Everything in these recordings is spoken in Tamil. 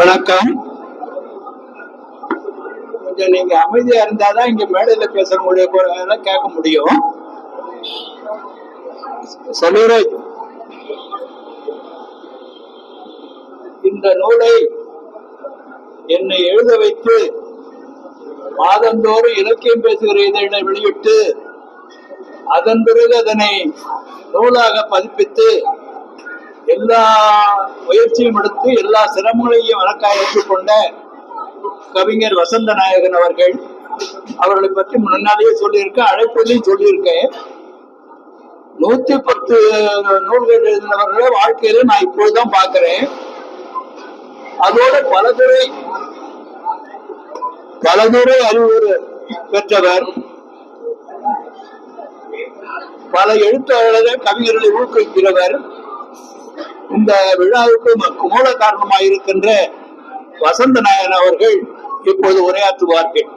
வணக்கம். கொஞ்சம் நீங்க அமைதியா இருந்தாதான் இங்க மேடையில பேச முடியும் கேட்க முடியும். சொல்லுறேன் இந்த நூலை என்னை எழுத வைத்து மாதந்தோறும் இலக்கியம் பேசுகிற இதழை வெளியிட்டு அதன் பிறகு அதனை நூலாக பதிப்பித்து எல்லா முயற்சியும் எடுத்து எல்லா சிரமங்களையும் வழக்காக ஏற்றுக்கொண்ட கவிஞர் வசந்த நாயகன் அவர்கள் அவர்களை பற்றி முன்னாலேயே சொல்லியிருக்கேன் அழைப்பதையும் சொல்லியிருக்கேன். நூத்தி பத்து நூல்கள் எழுதினவர்களை வாழ்க்கையில நான் இப்பொழுதுதான் பார்க்கிறேன். அதோட பலதுறை பலதுறை அறிவு பெற்றவர் பல எழுத்தாளர்கள் கவிஞர்களை ஊக்குவிக்கிறவர் இந்த விழாவுக்கு மூல காரணமாக இருக்கின்ற வசந்த நாயன் அவர்கள் இப்போது உரையாற்றுவார்கள்.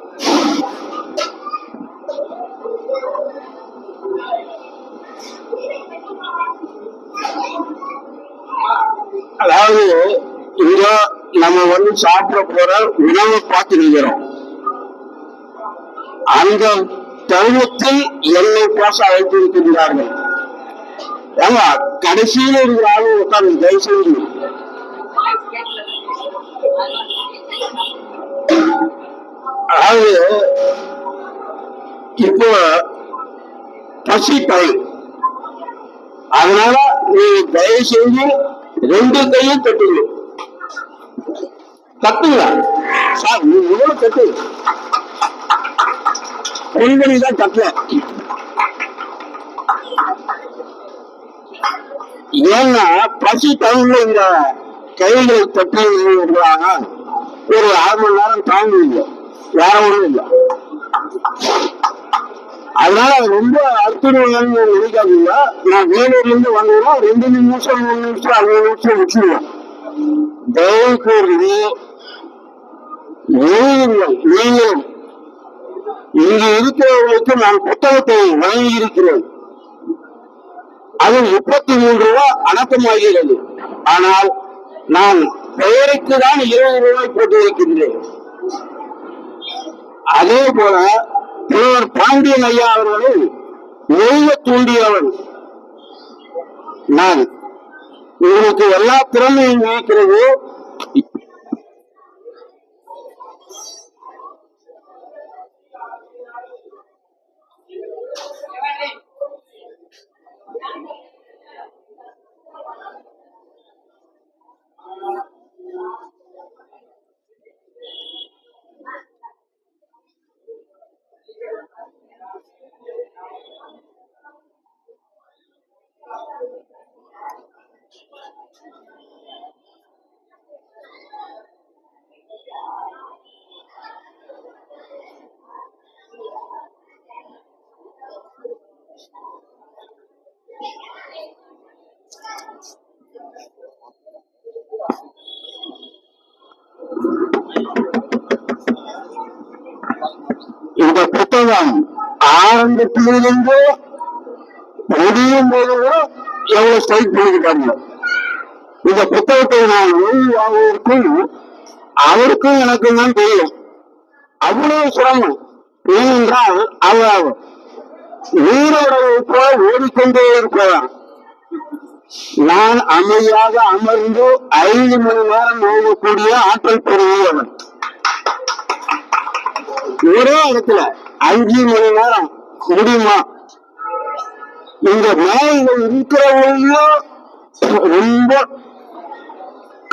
அதாவது இங்க நம்ம வந்து சாப்பிட போற உணவை நிற்கிறோம் அந்த தருணத்தில் என்னை பாச அழைத்திருக்கின்றார்கள். ஏங்க கடைசியில் இருக்கிற ஆளு உட்காந்து தயவு செஞ்சு. அதாவது இப்போ பசி டைம் அதனால நீ தயவு செஞ்சு ரெண்டு கையும் தட்டுங்க. தட்டுங்களா சார் நீ எவ்வளவு தட்டு. பெண்களை தான் தட்டல ஏன்னா பசி டைம்ல இந்த கைகளை தட்டுறாங்க ஒரு அரை மணி நேரம் தாங்குவீங்க. வேற ஒன்றும் இல்லை. அதனால ரொம்ப அற்புதம் நினைக்காதீங்க. நான் வேலூர்ல இருந்து வந்ததுன்னா ரெண்டு நிமிஷம் மூணு நிமிஷம் அஞ்சு நிமிஷம் வச்சிருவேன். தயவு கூர்ந்து நீங்கள் நீங்களும் இங்கு இருக்கிறவர்களுக்கு நான் புத்தகத்தை வழங்கி இருக்கிறேன் அது முப்பத்தி மூன்று ரூபாய் ஆனால் நான் பெயருக்கு தான் இருபது ரூபாய் போட்டு வைக்கின்றேன். அதே போல புலவர் பாண்டியன் ஐயா அவர்களை எழுத தூண்டியவன். நான் உங்களுக்கு எல்லா திறமையும் இருக்கிறது. இந்த புத்தகம் ஆரம்பத்திலிருந்து முடியும் போது கூட எவ்வளவு ஸ்ட்ரைக் பண்ணிக்கிட்டாங்க இந்த புத்தகத்தை நான் வாங்குவதற்கும் அவருக்கும் எனக்கும் தான் தெரியும். அவ்வளவு சிரமம். ஏனென்றால் அவர் நீரோடவை போல ஓடிக்கொண்டே இருக்கிறார் நான் அமைதியாக அமர்ந்து ஐந்து மணி நேரம் ஓடக்கூடிய ஆற்றல் பெறுகிறவன் ஒரே இடத்துல அஞ்சு மணி நேரம் முடியுமா? இந்த மேலைகள் இருக்கிறவங்களையும் ரொம்ப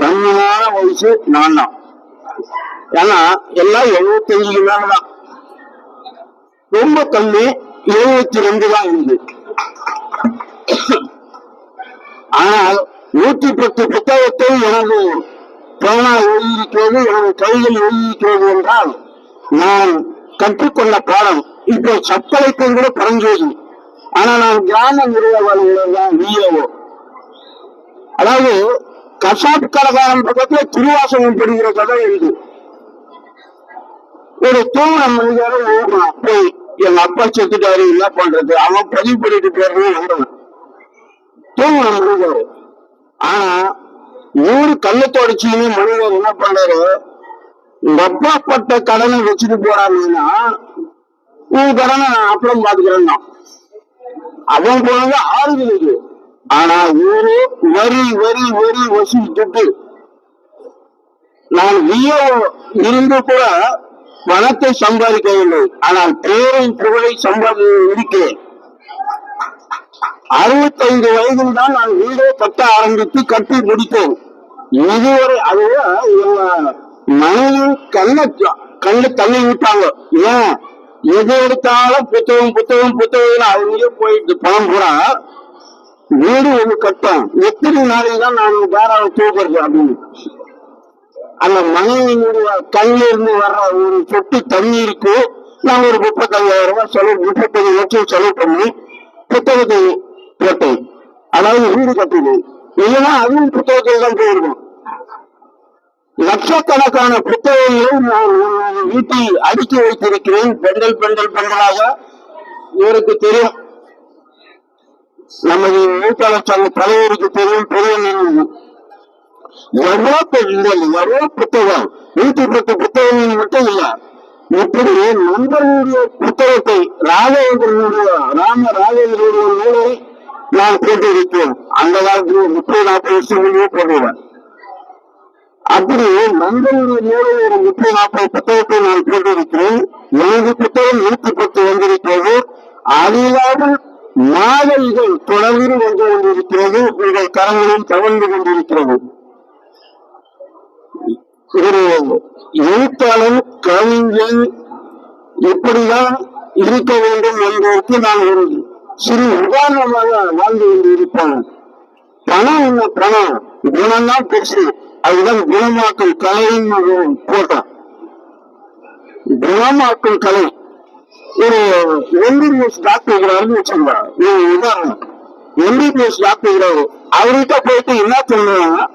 கம்மியான வயசு நான். தான் ஏன்னா எல்லாம் எழுபத்தஞ்சுக்கு தான். ரொம்ப கம்மி எழுபத்தி ரெண்டு தான் இருந்து. ஆனால் நூற்றி பத்து புத்தகத்தை எனது பேனா எழுதியிருக்கிறது எனது கைகள் எழுதியிருக்கிறது என்றால் நான் கற்றுக்கொண்ட பாடம் இப்போ சப்பளைக்கு கூட பரஞ்சோதி ஆனா நான் கிராம நிறுவனங்கள் தான் விஏஓ அதாவது கசாப் கலகாரம் பக்கத்துல திருவாசகம் படிக்கிற கதை எழுது ஒரு தூண மனிதர் ஓடுறான் போய் எங்க அப்பா செத்துட்டாரு என்ன பண்றது? அவன் பதிவு பண்ணிட்டு போறதுன்னு நம்புறேன் தூங்குற மனிதர். ஆனா ஊரு கல்ல தொடச்சின்னு மனிதர் என்ன பண்றாரு? உங்க அப்பா பட்ட கடனை வச்சுட்டு போறாங்கன்னா உன் கடனை நான் அப்புறம் பாத்துக்கிறேன்னா அவன் போனது ஆறுதலுக்கு ஆனா ஊரு வரி வரி வரி வசூலித்துட்டு நான் வியோ இருந்து கூட பணத்தை சம்பாதிக்கவில்லை. ஆனால் பேரை புகழை சம்பாதி இருக்கிறேன் அறுபத்தைந்து வயதில் தான் நான் வீடே கட்ட ஆரம்பித்து கட்டி முடித்தேன். இதுவரை அதுவே மனைவி கண்ண கண்ணு தள்ளி விட்டாங்க. ஏன்? எது எடுத்தாலும் புத்தகம் புத்தகம் புத்தகம் அவங்களே போயிட்டு பணம் பூரா வீடு ஒண்ணு கட்டும் எத்தனை நாளைக்கு தான் நான் வேற தூக்குறது அப்படின்னு. அந்த மனைவியினுடைய கண்ணில் இருந்து வர்ற ஒரு சொட்டு தண்ணீருக்கு நான் ஒரு முப்பத்தஞ்சாயிரம் ரூபாய் செலவு முப்பத்தஞ்சு லட்சம் செலவு பண்ணி புத்தகத்தை போட்டேன். அதாவது வீடு கட்டுது இல்லைன்னா அதுவும் புத்தகத்தில் தான் போயிருக்கும். லட்சக்கணக்கான புத்தகங்களை நான் அடுக்கி வைத்திருக்கிறேன். பெண்கள் பெண்கள் பெண்களாக இவருக்கு தெரியும். நமது எழுத்தாளர் சங்க தலைவருக்கு தெரியும். பெரிய எவ்வளோ பெண்கள் எவ்வளோ புத்தகம் நூத்தி பத்து புத்தகங்கள் மட்டும் இல்ல இப்படி நண்பர்களுடைய புத்தகத்தை ராகவேந்திரனுடைய ராம ராகவேந்திரனுடைய நூலை நான் கேட்டிருக்கிறேன் அந்த காலத்தில் முப்பது நாற்பது வருஷங்களே போடுவேன் அப்படி நண்பர்களுடைய நூலை ஒரு முப்பது நாற்பது புத்தகத்தை நான் போட்டிருக்கிறேன் எனது புத்தகம் நூற்றி பத்து வந்திருக்கிறது. அதில்லாமல் மாத இதழ் தொடர்ந்து வந்து கொண்டிருக்கிறது. உங்கள் கரங்களில் தவழ்ந்து கொண்டிருக்கிறது. ஒரு எழுத்தாளர் கவிஞன் இப்படிதான் இருக்க வேண்டும் என்பதற்கு நான் ஒரு சிறு உதாரணமாக வாழ்ந்து கொண்டிருப்பேன். பணம் என்ன? பணம். குணம் தான் பெருசு. அதுதான் குணமாக்கும் கலைன்னு போட்டோம் குணமாக்கும் கலை. ஒரு எம்பிபிஎஸ் டாக்டர் இருக்கிறாருன்னு வச்சுக்கோங்க ஒரு உதாரணம். எம்பிபிஎஸ் டாக்டர் இருக்கிறாரு. அவர்கிட்ட போயிட்டு என்ன சொல்லுவாங்க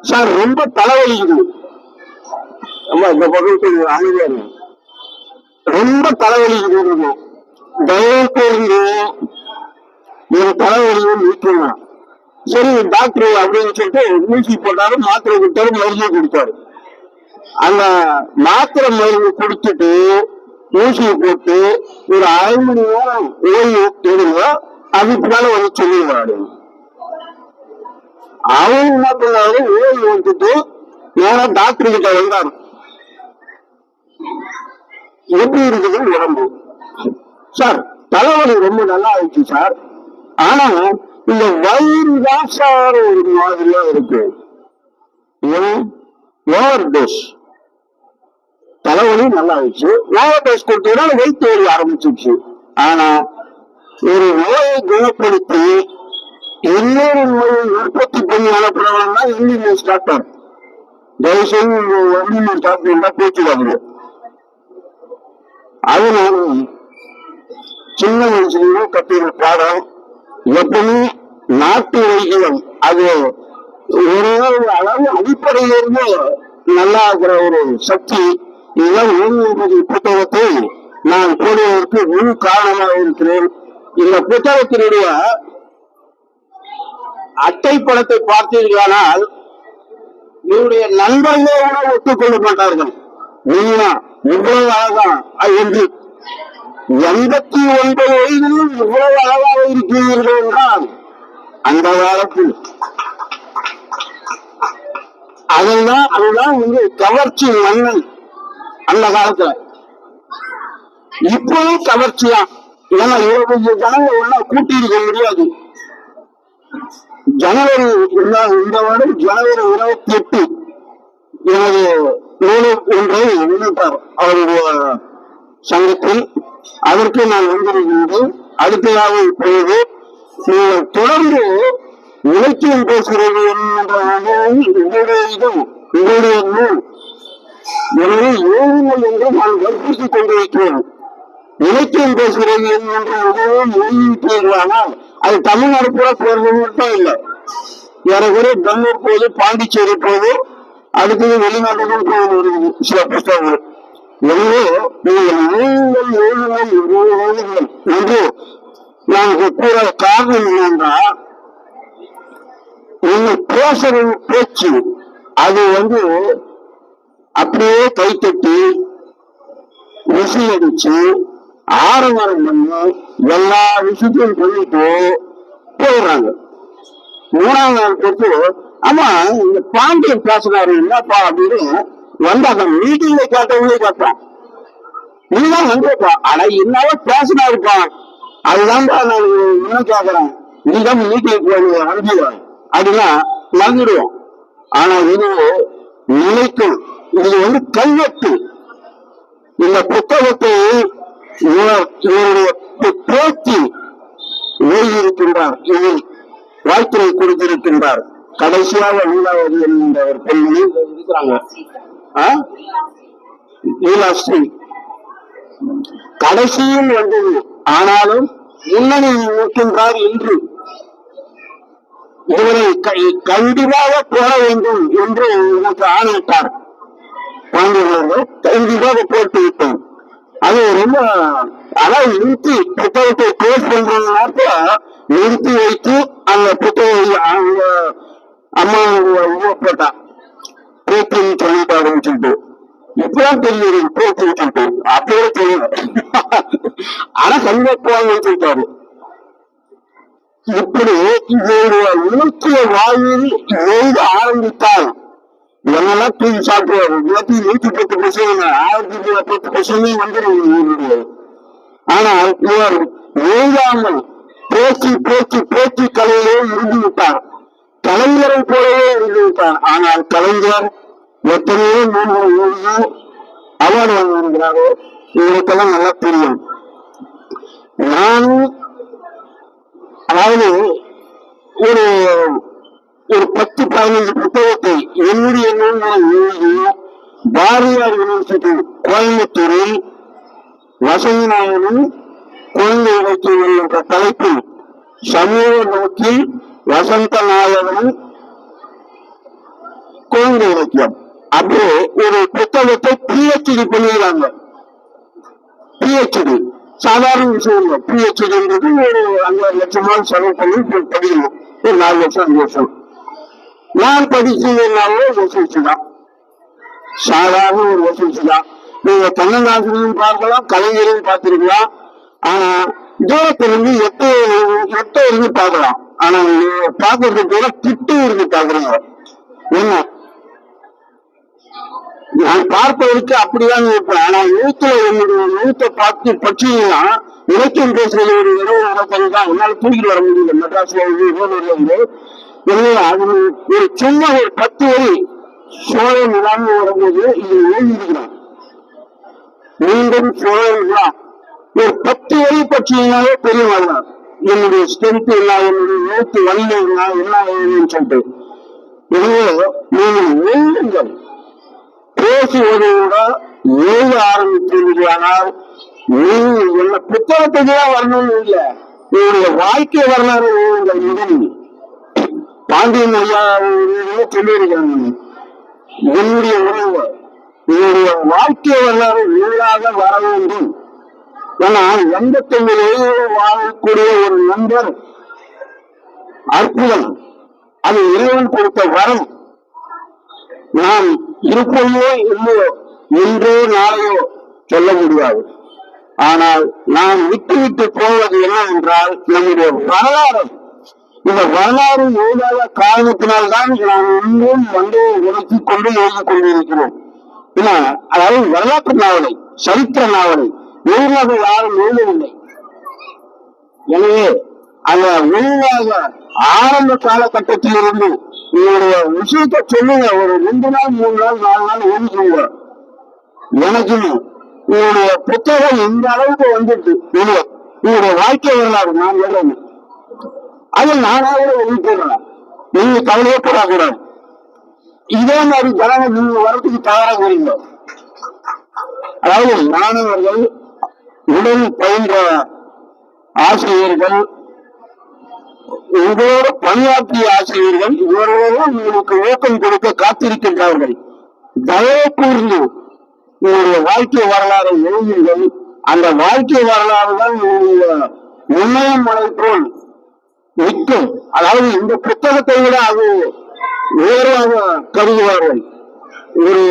சார் ரொம்ப தலைவலிக்குது. ஆமா இந்த பக்கம் அமைதியா ரொம்ப தலைவலிக்குது தயவு தெரிஞ்சு என் தலைவலியை நீக்கணும். சரி டாக்டர் அப்படின்னு சொல்லிட்டு ஊசி போட்டாரு மாத்திரை கொடுத்தாரு மருந்து கொடுத்தாரு. அந்த மாத்திரை மருந்து கொடுத்துட்டு ஊசி போட்டு ஒரு அரை மணி நேரம் ஓய்வு எடுங்க அதுக்கு மேல வந்து சொல்லிடுவாரு. அவன் என்ன பண்ணாரு ஓய்வு வந்துட்டு நேரம் டாக்டர் கிட்ட வந்தாரு. எப்படி இருக்குது உடம்பு? சார் தலைவலி ரொம்ப நல்லா ஆயிடுச்சு சார். ஆனா இந்த வயிறு தான் ஒரு மாதிரியா இருக்கு. ஓவர் டோஸ் தலைவலி நல்லா ஆயிடுச்சு. ஓவர் டோஸ் கொடுத்ததுனால வயிற்று வலி ஆரம்பிச்சிருச்சு. ஆனா ஒரு நோயை குணப்படுத்தி இன்னொரு நோயை உற்பத்தி பண்ணி அனுப்புறவங்க தான் எம்பிபிஎஸ் டாக்டர் தயவு செய்து எம்பிபிஎஸ் டாக்டர் பேச்சுக்காங்க அது நான் சின்ன மனுஷனும் கட்டின பாடம் எப்பவுமே நாட்டு வைத்தியம் அது ஒரு அளவு அடிப்படையிலிருந்து நல்லா இருக்கிற ஒரு சக்தி இதுதான் ஹோமியோபதி புத்தகத்தை நான் போடுவதற்கு முழு காரணமாக இருக்கிறேன். இந்த புத்தகத்தினுடைய அட்டை படத்தை பார்த்தீர்களானால் இவருடைய நண்பர்களே கூட ஒத்துக்கொள்ள மாட்டார்கள். நீங்க இவ்வளவு அழகா? என்று. எண்பத்தி ஒன்பது வயதிலும் இவ்வளவு அழகாக இருக்கிறீர்கள் என்றால் அந்த காலத்தில் அதெல்லாம் அதுதான் வந்து கவர்ச்சி மன்னன் அந்த காலத்துல. இப்பவும் கவர்ச்சிதான் ஏன்னா இருபது ஜனங்க ஒன்னா கூட்டி இருக்க முடியாது. ஜனவரி இந்த இந்த வருடம் ஜனவரி இருபத்தி எட்டு எனது நூலு ஒன்றை வெளியிட்டார் அவருடைய சங்கத்தில் அதற்கு நான் வந்திருக்கின்றேன். அடுத்ததாக இப்பொழுது நீங்கள் தொடர்ந்து இலக்கியம் பேசுகிறது என்ற வகையில் உங்களுடைய இது உங்களுடைய நூல். எனவே ஏழுங்கள் என்று நான் வற்புறுத்திக் கொண்டிருக்கிறேன். இலக்கியம் பேசுகிறது என்கின்ற உதவும் வெளியிட்டீர்களானால் அது தமிழ்நாடு கூட போறது மட்டும் இல்லை. ஏறக்குறைய பெங்களூர் போது பாண்டிச்சேரி போது அடுத்தது வெளிநாட்டுக்கும் போகுது இருக்குது சில புத்தகங்கள். எனவே நீங்கள் எழுதுங்கள் எழுதுங்கள் எழுதுங்கள். என்று நான் கூற காரணம் என்னென்றால் நீங்க பேசுற பேச்சு அது வந்து அப்படியே கைத்தட்டி விசி அடிச்சு ஆரவாரம் பண்ணி எல்லா விஷயத்தையும் சொல்லிட்டு போயிடுறாங்க. மூணாவது நாள் கொடுத்து ஆமா இந்த பாண்டியன் பேசுறாரு என்னப்பா அப்படின்னு வந்து அந்த மீட்டிங்ல கேட்டவங்களே கேட்பான். நீதான் வந்திருப்பா. ஆனா என்னவோ பேசினாருப்பா. அதுதான்ப்பா நான் இன்னும் கேக்குறேன்? நீதான் மீட்டிங் போய் அப்படின்னா மறந்துடுவோம். ஆனா இது நிலைக்கும் இது வந்து கல்வெட்டு இந்த புத்தகத்தை இவருடைய பே- எழுதியிருக்கின்றார் இதில் வாழ்த்துறை கொடுத்திருக்கின்றார். கடைசியாக லீலாவதி என்கின்ற ஒரு பெண்மணி. இருக்கிறாங்க லீலாஸ்ரீ கடைசியில் வந்தது ஆனாலும் முன்னணி நிற்கின்றார் என்று இவரை கண்டிப்பாக போட வேண்டும் என்று எனக்கு ஆணையிட்டார். பாண்டியர்கள் கண்டிப்பாக போட்டு விட்டோம். அது ரொம்ப அதாவது நிறுத்தி புத்தகத்தை கோர்ஸ் பண்ற நிறுத்தி வைத்து அந்த புத்தகம் அவங்க அம்மா உருவ போட்டா பேத்தின்னு சொல்லிட்டாருன்னு சொல்லிட்டு. இப்பதான் தெரியுது இப்போ சொல்லிட்டு அப்பவே தெரியும். ஆனா கண்டிப்பா போவாங்கன்னு சொல்லிட்டாரு இப்படி இவருடைய இலக்கிய வாழ்வில் எழுத ஆரம்பித்தால் என்னெல்லாம் தூக்கி சாப்பிடுவாரு நூத்தி நூத்தி பத்து பர்சன்ட் ஆயிரத்தி பத்து பர்சன்ட் வந்துடும் இவருடைய. ஆனால் இவர் எழுதாமல் பேச்சு பேச்சு பேச்சு கலையிலே இருந்து விட்டார். கலைஞரை போலவே இருந்து விட்டார். ஆனால் கலைஞர் எத்தனையோ நூல்களை எழுதி அவார்டு வாங்கியிருக்கிறாரோ இவருக்கெல்லாம் நல்லா தெரியும். நான் அதாவது ஒரு ஒரு பத்து பதினஞ்சு புத்தகத்தை என்னுடைய நூல்களை எழுதி பாரதியார் யூனிவர்சிட்டி கோயம்புத்தூரில் வசந்த நாயனும் குழந்தை இலக்கியம் என்ற தலைப்பில் சமூக நோக்கில் வசந்த நாயகனும் குழந்தை இலக்கியம் அப்படியே ஒரு புத்தகத்தை பிஹெச்டி பண்ணிடுறாங்க. பிஹெச்டி சாதாரண விஷயம் இல்லை. பிஹெச்டின்றது ஒரு அஞ்சாறு லட்சம் செலவு பண்ணி படிக்கணும். ஒரு நாலு வருஷம் அஞ்சு வருஷம் நான் படிச்சதுனாலே வசூச்சு தான். சாதாரண ஒரு வசூச்சு தான். நீங்க கண்ணதாசனையும் பார்க்கலாம் கலைஞரையும் பார்த்திருக்கலாம். ஆனா தூரத்திலிருந்து எட்டு எட்டு இருந்து பார்க்கலாம். ஆனா நீங்க பார்க்கறதுக்கு கூட திட்டு இருந்து பார்க்கறீங்க. என்ன? நான் பார்ப்பதற்கு அப்படிதான் இருப்பேன். ஆனா எழுத்துல என்னுடைய எழுத்தை பார்த்து பற்றினா இலக்கியம் பேசுறது ஒரு இரவு இருபத்தஞ்சு தான். என்னால தூக்கிட்டு வர முடியல. மெட்ராஸ்ல இருந்து இருபது வந்து அது ஒரு சின்ன ஒரு பத்து வரி சோழன் இல்லாமல் வரும்போது இது எழுதியிருக்கிறான் மீண்டும் சோழன் ஒரு பத்து வரி பற்றினாலே பெரிய வரலாறு. என்னுடைய ஸ்ட்ரென்த் என்ன? என்னுடைய எழுத்து வலிமை என்ன? என்ன? சொல்லிட்டு. எனவே நீங்கள் எழுதுங்கள் பேசுவதோட விட எழுத ஆரம்பித்தீர்களானால் நீ என்ன புத்தகத்துக்கு தான் வரணும்னு இல்ல. உங்களுடைய வாழ்க்கை வரலாறு எழுதுங்கள் முதலில் பாண்டியன் ஐயா அவர்களே என்னுடைய உறவு என்னுடைய வாழ்க்கை வரலாறு நூலாக வர வேண்டும். ஏன்னா எண்பத்தி ஐந்து வாழக்கூடிய ஒரு நண்பர் அற்புதம். அது இறைவன் கொடுத்த வரம். நாம் இருப்போமோ இல்லையோ இன்றோ நாளையோ சொல்ல முடியாது. ஆனால் நாம் விட்டு விட்டு என்ன என்றால் நம்முடைய வரலாறு. இந்த வரலாறு எழுதாத காரணத்தினால்தான் நாம் இன்னும் மண்டையை உணர்த்தி கொண்டு எழுதி கொண்டிருக்கிறோம். அதாவது வரலாற்று நாவலை சரித்திர நாவலை எழுதாத யாரும் எழுதவில்லை. எனவே அந்த உண்மையாக ஆரம்ப காலகட்டத்தில் இருந்து உங்களுடைய விஷயத்தை சொல்லுங்க. ஒரு ரெண்டு நாள் மூணு நாள் நாலு நாள் எழுதிக்கோங்க எனக்குன்னு உங்களுடைய புத்தகம் இந்த அளவுக்கு வந்துட்டு வெளியே. உங்களுடைய வாழ்க்கை வரலாறு நான் எழுதணும் அது நானாக எழுதிடுறேன் நீங்க கவலையே போடக்கூடாது இதே மாதிரி ஜனங்க நீங்க வரத்துக்கு தயாராக வரீங்க அதாவது மாணவர்கள் உடல் பயின்ற ஆசிரியர்கள் உங்களோடு பணியாற்றிய ஆசிரியர்கள் இவர்களெல்லாம் உங்களுக்கு ஊக்கம் கொடுக்க காத்திருக்கின்றார்கள். தயவு கூர்ந்து உங்களுடைய வாழ்க்கை வரலாறை எழுதுங்கள். அந்த வாழ்க்கை வரலாறு தான் உங்களுடைய உண்மையம் மலை போல் நிற்கும். அதாவது இந்த புத்தகத்தை விட அது உயர்வாக கருதுவார்கள். ஒரு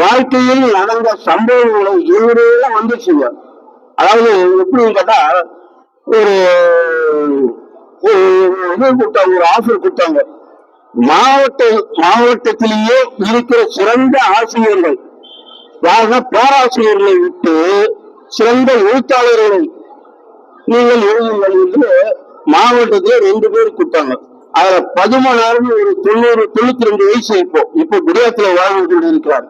வாழ்க்கையில் நடந்த சம்பவங்களை இவரே செய்வார். அதாவது எப்படின்னு கேட்டா ஒரு இது கொடுத்தாங்க ஒரு ஆஃபர் கொடுத்தாங்க. மாவட்ட மாவட்டத்திலேயே இருக்கிற சிறந்த ஆசிரியர்கள் யாருன்னா பேராசிரியர்களை விட்டு சிறந்த எழுத்தாளர்களை நீங்கள் எழுதுங்கள் என்று மாவட்டத்திலே ரெண்டு பேர் கொடுத்தாங்க. அதுல பதிமூணாயிரம் ஒரு தொண்ணூறு தொண்ணூத்தி ரெண்டு வயசு இப்போ இப்போ குடியாத்துல வாழ்ந்து கொண்டிருக்கிறார்.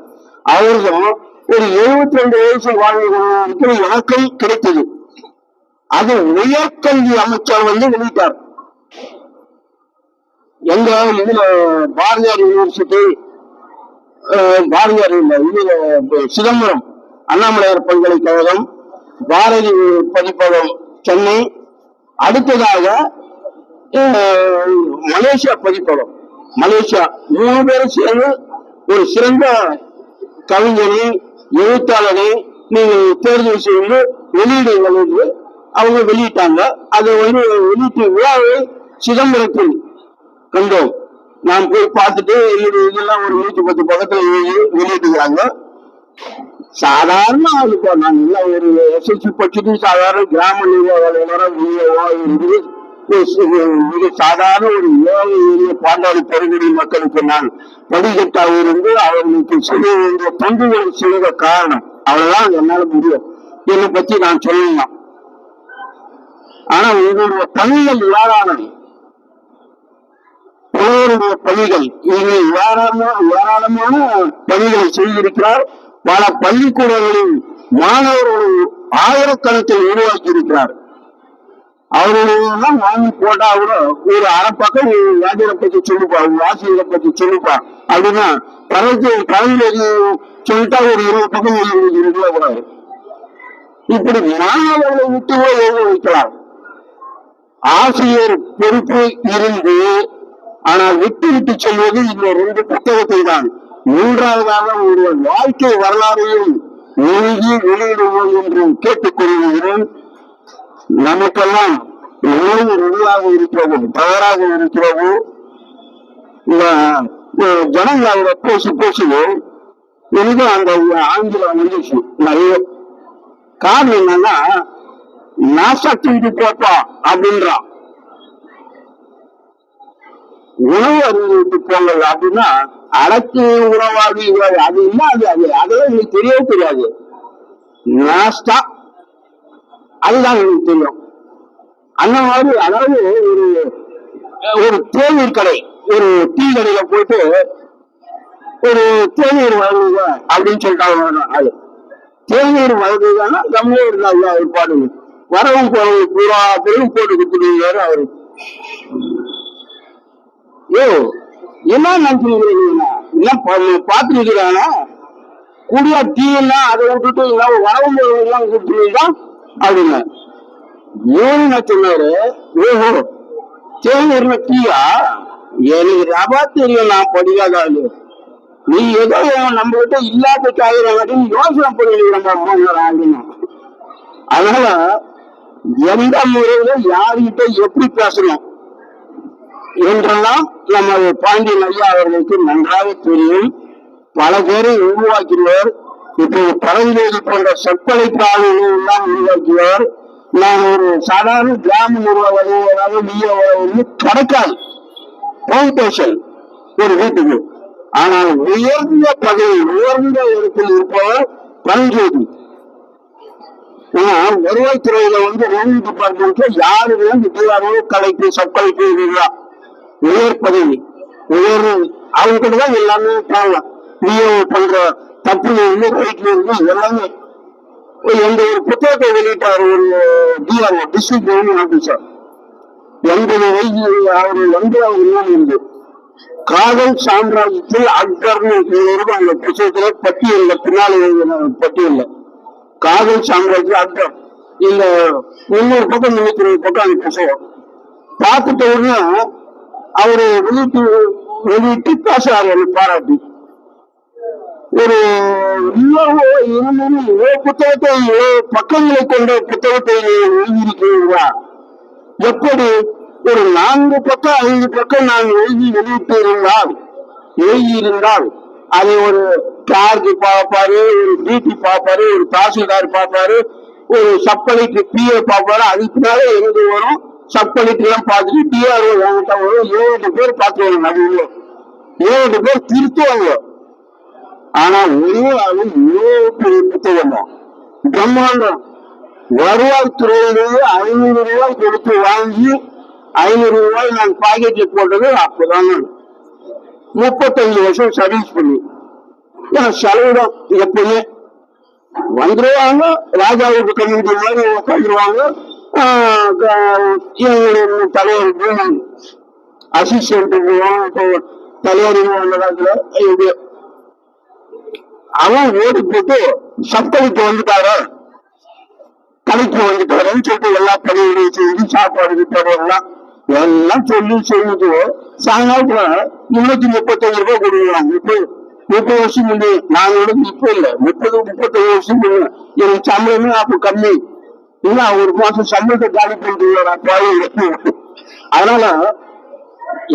அவர்களும் ஒரு எழுபத்தி ரெண்டு வயசு வாழ்ந்து கொண்டிருக்கிற எனக்கும் கிடைத்தது. அது உயர்கல்வி அமைச்சர் வந்து வெளியிட்டார் எங்க இதுல பாரதியார் யூனிவர்சிட்டி பாரதியார் இல்ல சிதம்பரம் அண்ணாமலையார் பல்கலைக்கழகம் பாரதி பதிப்பகம் சென்னை. அடுத்ததாக மலேசியா பதிப்பகம். மலேசியா மூணு பேரும் சேர்ந்து ஒரு சிறந்த கவிஞரை எழுத்தாளரை நீங்கள் தேர்வு செய்து வெளியிடுங்கள் என்று அவங்க வெளியிட்டாங்க. அது வந்து வெளியிட்டு விழாவை சிதம்பரத்தில் கண்டோம். நான் போய் பார்த்துட்டு என்னுடைய இதெல்லாம் ஒரு நூத்தி பத்து பக்கத்துல வெளியிட்டுக்கிறாங்க சாதாரண ஆளுப்பா நான் எல்லாம் ஒரு எஸ்எஸ்சி படிச்சுட்டு சாதாரண கிராம நிர்வாகம் இருந்து மிக சாதாரண ஒரு ஏழை எளிய பாண்டாளி பெருங்குடி மக்களுக்கு நான் படிக்கட்டாக இருந்து அவர்களுக்கு செய்ய வேண்டிய தொண்டுகளை செய்த காரணம். அவ்வளவுதான் என்னால முடியும். என்னை பத்தி நான் சொல்லலாம். ஆனா உங்களுடைய பணிகள் யாரானது புலவருடைய பணிகள் இங்கே ஏராளமான ஏராளமான பணிகளை செய்திருக்கிறார். பல பள்ளிக்கூடங்களில் மாணவர்களை ஆயிரக்கணக்கில் உருவாக்கி இருக்கிறார் அவருடையெல்லாம் வாங்கி போட்டா கூட ஒரு அரை பக்கம் வாத்தியரை பத்தி சொல்லுப்பா உங்க பத்தி சொல்லுப்பா அப்படின்னா கலைக்கு கலைஞர் சொல்லிட்டா ஒரு இருபது பக்கம் எழுதி இருக்க கூடாது இப்படி மாணவர்களை விட்டு கூட எழுத வைக்கலாம். ஆசிரியர் பொறுப்பு இருந்து ஆனால் விட்டு விட்டு சொல்வது இந்த ரெண்டு புத்தகத்தை தான் மூன்றாவதாக உங்களுடைய வாழ்க்கை வரலாறையும் எழுதி வெளியிடுவோம் என்று கேட்டுக்கொள்கிறேன் நமக்கெல்லாம் உணவு ரெடியாக இருக்கிறது தயாராக இருக்கிறது. இந்த போசு ஜனங்கள் எனக்கு அந்த ஆங்கிலம் வந்துச்சு நிறைய. காரணம் என்னன்னா நாசா தூக்கி போட்டா அப்படின்றான் உணவு அறிவிட்டு போங்கள் அப்படின்னா அடக்கு உணவாகி அது இல்லாது அது அதெல்லாம் எங்களுக்கு தெரியவே தெரியாது. நாஸ்டா அதுதான் எங்களுக்கு தெரியும். அந்த மாதிரி அதாவது ஒரு ஒரு தேநீர் கடை ஒரு டீ கடையில போயிட்டு ஒரு தேநீர் வழங்குங்க அப்படின்னு சொல்லிட்டாங்க அது தேநீர் வழங்குங்கன்னா கம்மியா இருந்தாங்க அவர் பாடுங்க வரவும் போறவங்க பூரா பேரும் போட்டு கொடுத்துருவாரு அவரு. ஏ என்ன நினைச்சுக்கிறீங்க என்ன பாத்துருக்கிறானா குடியா டீ எல்லாம் அதை விட்டுட்டு எல்லாம் வரவும் போறவங்க எல்லாம் கொடுத்துருவீங்களா அப்படின்னு. ஏன்னு நான் சொன்னாரு? ஓஹோ தேநீர்ல டீயா? எனக்கு ரபா தெரியும் நான் படிக்காத ஆளு நீ ஏதோ நம்ம கிட்ட இல்லாத காய்கறி யோசனை பண்ணி நம்ம அப்படின்னு அதனால எந்த முறையில யாருகிட்ட எப்படி பேசணும்? என்றெல்லாம் நம்ம பாண்டியன் ஐயா அவர்களுக்கு நன்றாக தெரியும். பல பேரை உருவாக்கினார். இப்போ பரஞ்சோதி போன்ற சொற்களை பாடல்களை உருவாக்கினார். நான் ஒரு சாதாரண கிராம நிர்வாகம் வந்து கிடைக்காது. ஃபவுண்டேஷன் ஒரு வீட்டுக்கு. ஆனால் உயர்ந்த பதவி உயர்ந்த இடத்தில் இருப்பவர் பரஞ்சோதி ஏன்னா வருவாய்த்துறையில வந்து ரெவன்யூ டிபார்ட்மெண்ட்ல யாரு வேணும் கலைக்கு கலைப்பு சப்கலைப்பு இதுதான் உயர் பதவி உயர் அவங்க கிட்ட தான் எல்லாமே போகலாம் நீயோ பண்ற தப்புல இருந்து ரைட்ல இருந்து எல்லாமே. எந்த ஒரு புத்தகத்தை வெளியிட்டார் ஒரு டிஆர் டிஸ்ட்ரிக்ட் கவர்மெண்ட் ஆபீசர் எண்பது வயது அவர் எண்பதாவது நாள் இருந்து காதல் சாம்ராஜ்யத்தில் அக்பர்னு அந்த புத்தகத்துல பட்டியல்ல பின்னால எழுதின பட்டியல்ல. காதல் சாம்ராஜ்யம் அக்பர். இந்த முன்னூறு பக்கம் முன்னூத்தி இருபது பக்கம் அந்த புத்தகம். பார்த்துட்ட உடனே அவரை வெளியிட்டு வெளியிட்டு பேசுறாரு என்னை பாராட்டி. ஒரு இவ்வளவு இருந்தும் புத்தகத்தை பக்கங்களை கொண்ட புத்தகத்தை எழுதியிருக்கிறீர்களா? எப்படி? ஒரு நான்கு பக்கம் ஐந்து பக்கம் நான் எழுதி வெளியிட்டு இருந்தால் எழுதியிருந்தால் அதை ஒரு கிளார்க்கு பார்ப்பாரு ஒரு டிடி பார்ப்பாரு ஒரு தாசில்தார் பார்ப்பாரு ஒரு சப்பலைக்கு பிஏ பார்ப்பாரு அதுக்கு மேல வரும்? சப்பளிக்கு எல்லாம் பார்த்துட்டு டிஆர்ஓ வாங்கிட்ட வரும் ஏழு பேர் பார்த்துருவாங்க அது உள்ள ஏழு பேர் திருத்துவாங்க. ஆனா ஒரே ஆளு ஏழு பெரிய புத்தகம்? தான். பிரம்மாண்டம் வருவாய்த்துறையிலேயே ஐநூறு ரூபாய் கொடுத்து வாங்கி ஐநூறு ரூபாய் நான் பாக்கெட்ல போட்டது அப்பதான். முப்பத்தஞ்சு வருஷம் சர்வீஸ் பண்ணி. எனக்கு செலவிடம் எப்பவுமே வந்துருவாங்க ராஜாவுக்கு கம்யூனிட்டி மாதிரி உட்காந்துருவாங்க. எங்களுடைய தலைவருக்கு அசிஸ்டன்ட் தலைவர் அந்த காலத்துல இப்படி அவன் ஓடி போட்டு சப்தலிக்கு வந்துட்டாரு. கடைக்கு வந்துட்டாருன்னு சொல்லிட்டு எல்லா பணிகளையும் செய்து சாப்பாடு கிட்டாரு எல்லாம் எல்லாம் சொல்லி செய்து சாயங்காலத்துல முன்னூத்தி முப்பத்தஞ்சு ரூபாய் கொடுக்குறாங்க. இப்போ முப்பது வருஷம் முன்னே நானோட இப்போ இல்லை முப்பது முப்பத்தஞ்சு வருஷம் முன்னே எனக்கு சம்பளமே அப்போ கம்மி. இல்ல ஒரு மாசம் சம்பளத்தை காலி பண்ணிட்டு அதனால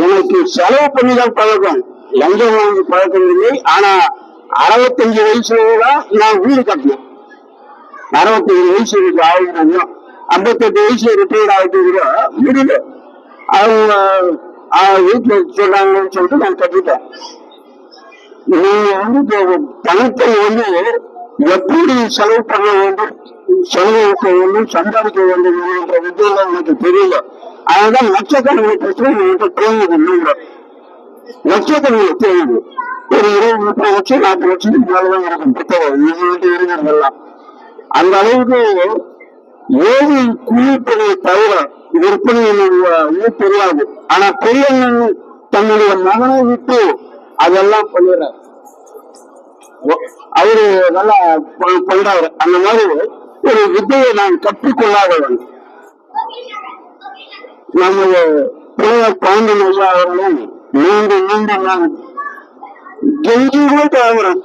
எனக்கு செலவு பண்ணி தான் பழக்கம். லஞ்சம் வாங்கி பழக்கம் இல்லை ஆனா அறுபத்தஞ்சு வயசுல தான் நான் வீடு கட்டினேன். அறுபத்தஞ்சு வயசு இருக்கு ஆகுது ஐம்பத்தெட்டு வயசு ரிட்டையர்ட் ஆகிட்டு கூட முடியல அவங்க வீட்டுல சொல்றாங்கன்னு சொல்லிட்டு நான் கட்டிட்டேன். நீங்க வந்து பணத்தை வந்து எப்படி செலவு பண்ண வேண்டும்? செலவழிக்க வேண்டும் சம்பாதிக்க வேண்டும் என்ற வித்தியெல்லாம் எனக்கு தெரியல. அதுதான் லட்சக்கணக்கில் பிரச்சனை எனக்கு தேங்குது இல்லைங்க. லட்சக்கணக்கில் தேங்குது ஒரு இருபது முப்பது லட்சம் நாற்பது லட்சத்துக்கு மேலதான் இருக்கும் புத்தகம். இது வந்து இருக்கிறதெல்லாம் அந்த அளவுக்கு ஏழை குளிப்பதை தவிர விற்பனை என்னுடைய தெரியாது. ஆனா பெரியண்ணன் தன்னுடைய மகனை விட்டு அதெல்லாம் பண்ணிடுறாரு. அவரு நல்லா பண்றாரு. அந்த மாதிரி ஒரு வித்தையை நான் கற்றுக்கொள்ளாதவன் நம்முடைய புலவர் பாண்டியன் ஐயா அவர்களும் மீண்டும் மீண்டும் நான் கெஞ்சியுமே கிளம்புறேன்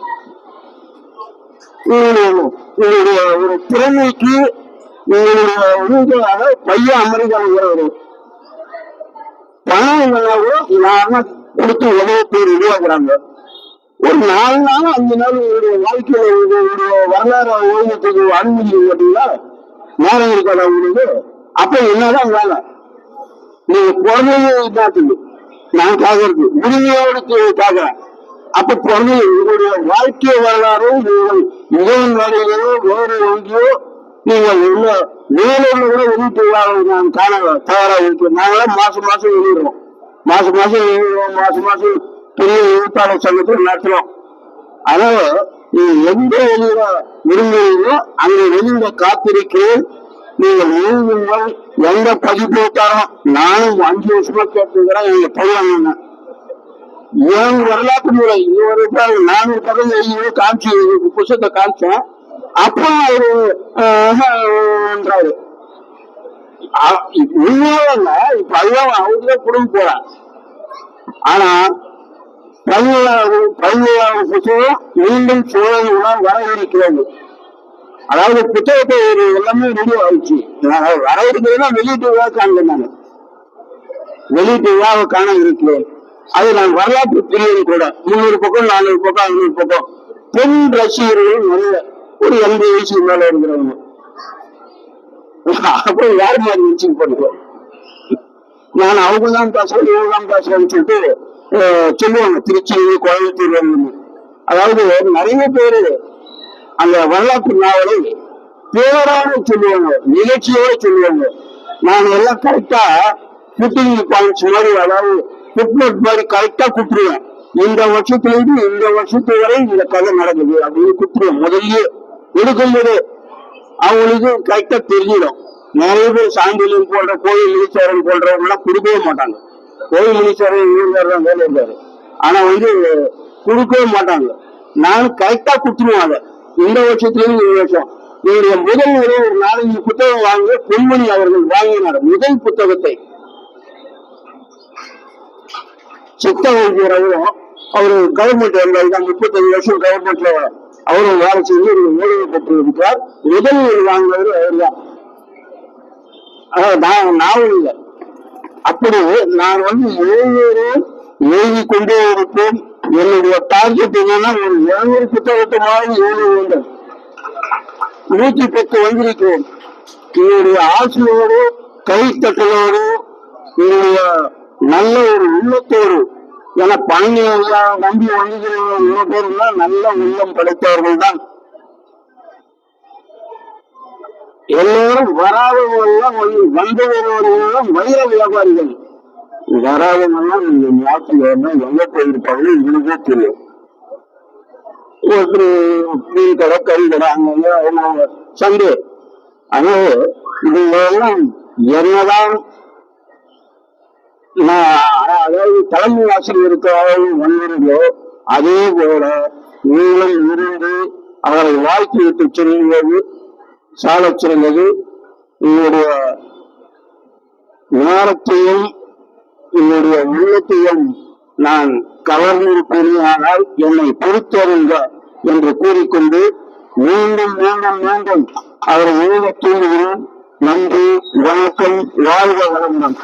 உங்களுடைய உங்களுடைய ஒரு திறமைக்கு உங்களுடைய உங்களுக்காக பையன் அமெரிக்காவில் பணம் இல்லைன்னா கூட யாருன்னா கொடுத்து உதவி பேர் உருவாக்குறாங்க ஒரு நாலு நாள் அஞ்சு நாள் உங்களுடைய வாழ்க்கையில உங்களுடைய வரலாறு ஓய்வத்துக்கு அனுமதி மாட்டீங்களா நேரம் இருக்காதா உங்களுக்கு? அப்ப என்னதான் வேலை? நீங்க பிறந்தது இதாக்குது நான் கேக்குறது உரிமையோடு கேக்குறேன் அப்ப பிறந்தது உங்களுடைய வாழ்க்கை வரலாறோ நீங்கள் மிகவும் வேலைகளோ வேறு ஒன்றியோ நீங்கள் உள்ள வேலையில கூட வெளியிட்டு விழாவை நான் காண தயாராக இருக்கு. நாங்களாம் மாசம் மாசம் எழுதுறோம். மாசம் மாசம் எழுதுறோம் மாசம் மாசம் பெரிய எழுத்தாளர் சங்கத்தில் நடத்துறோம் அதாவது நீங்க எங்க எழுத விரும்புகிறீங்களோ அங்க வெளியிட காத்திருக்கிறேன். நீங்கள் எழுதுங்கள் எந்த பதிப்பு தரோம் நானும் அஞ்சு வருஷமா கேட்டுக்கிறேன் எங்க பொருளாங்க என் வரலாற்று முறை? ஒரு நானூறு பக்கம் எழுதி காமிச்சு புத்தகத்தை காமிச்சேன். அப்போ அவரு ஆஹ்ன்றாரு உண்மையால இப்ப அதுதான் அவருதான் குடும்ப போறேன் ஆனா புத்தகம் மீண்டும் சோழனுடன் வர இருக்கிறது அதாவது புத்தகத்தை எல்லாமே ரெடி ஆயிடுச்சு. நான் வர இருக்கிறதுனா வெளியீட்டு விழா காண்கிறேன் நான். வெளியீட்டு விழாவை காண இருக்கிறேன். அது நான் வரலாற்று பிரிவு கூட முந்நூறு பக்கம் நானூறு பக்கம் ஐநூறு பக்கம் பெண் ரசிகர்கள் நல்ல ஒரு எண்பது வயசுக்கு மேல இருக்கிறவங்க. அப்புறம் யார் மாதிரி வச்சு பண்ணுவோம் நான் அவங்க தான் பேசுறேன் இவங்க தான் பேசுறேன்னு சொல்லிட்டு சொல்லுவாங்க. திருச்சி கோயம்புத்தூர் அதாவது நிறைய பேரு அந்த வரலாற்று நாவலை பேராக சொல்லுவாங்க. நிகழ்ச்சியோட சொல்லுவாங்க. நான் எல்லாம் கரெக்டா புட்டிங் பாயிண்ட்ஸ் மாதிரி அதாவது புட்நோட் மாதிரி கரெக்டா குத்துருவேன் இந்த வருஷத்துல இருந்து இந்த வருஷத்து வரை இந்த கதை நடக்குது அப்படின்னு குத்துருவேன் முதல்லயே எடுக்கும்போது அவங்களுக்கு கரெக்டா தெரிஞ்சிடும். நிறைய பேர் சாயந்தரம் போன்ற கோயில் ஈஸ்வரன் போன்றவங்க எல்லாம் கொடுக்கவே மாட்டாங்க. கோயில் ஈஸ்வரன் தான் வேலை இருக்காரு. ஆனா வந்து கொடுக்கவே மாட்டாங்க. நானும் கரெக்டா குத்துருவேன் அதை. இந்த வருஷத்துல இருந்து இந்த வருஷம். என்னுடைய முதல் முறை ஒரு நாலஞ்சு புத்தகம் வாங்க பொன்மணி அவர்கள் வாங்கினார். முதல் புத்தகத்தை. சித்த வைத்தியர் அவரும் அவரு கவர்மெண்ட் இருந்தால் முப்பத்தஞ்சு வருஷம் கவர்மெண்ட்ல அவரும் வேலை செஞ்சு ஒரு ஓய்வு பெற்று இருக்கிறார் முதல் வாங்கினவர் அவர் தான் நான் நாவல் இல்லை. அப்படி நான் வந்து எழுநூறு எழுதி கொண்டே இருப்பேன். என்னுடைய டார்கெட் என்னன்னா ஒரு எழுநூறு புத்தகத்தை மாதிரி எழுத வேண்டும். நூற்றி பத்து வந்திருக்கிறேன் என்னுடைய ஆசையோடு கைத்தட்டலோடு என்னுடைய நல்ல ஒரு உள்ளத்தோடு என பழனி ஐயா நம்பி வந்துகிறவங்க பேருன்னா நல்ல உள்ளம் படைத்தவர்கள் தான் எல்லாரும் வராதவங்கெல்லாம் வந்து- வந்தவர்களெல்லாம் வைர வியாபாரிகள். வராதவங்கெல்லாம் இந்த ஞாபகம் எங்க போயிருப்பாங்க இவனுக்கே தெரியும். ஒருத்தர் மீன் கடை கறி கடை அங்க சண்டே அதனால இதுவெல்லாம் என்னதான் நான் அதாவது தலைமை ஆசிரியருக்காக வந்தீர்களோ அதே போல நீங்களும் இருந்து அவரை வாழ்க்கை விட்டு செல்வது சாலச் சிறந்தது உங்களுடைய நேரத்தையும் என்னுடைய உள்ளத்தையும் நான் கவர்ந்திருப்பேனால் என்னை பொறுத்தருங்க என்று கூறிக்கொண்டு மீண்டும் மீண்டும் மீண்டும் அவரை எழுத தூண்டுகிறேன் நன்றி வணக்கம் வாழ்க வளமுடன்.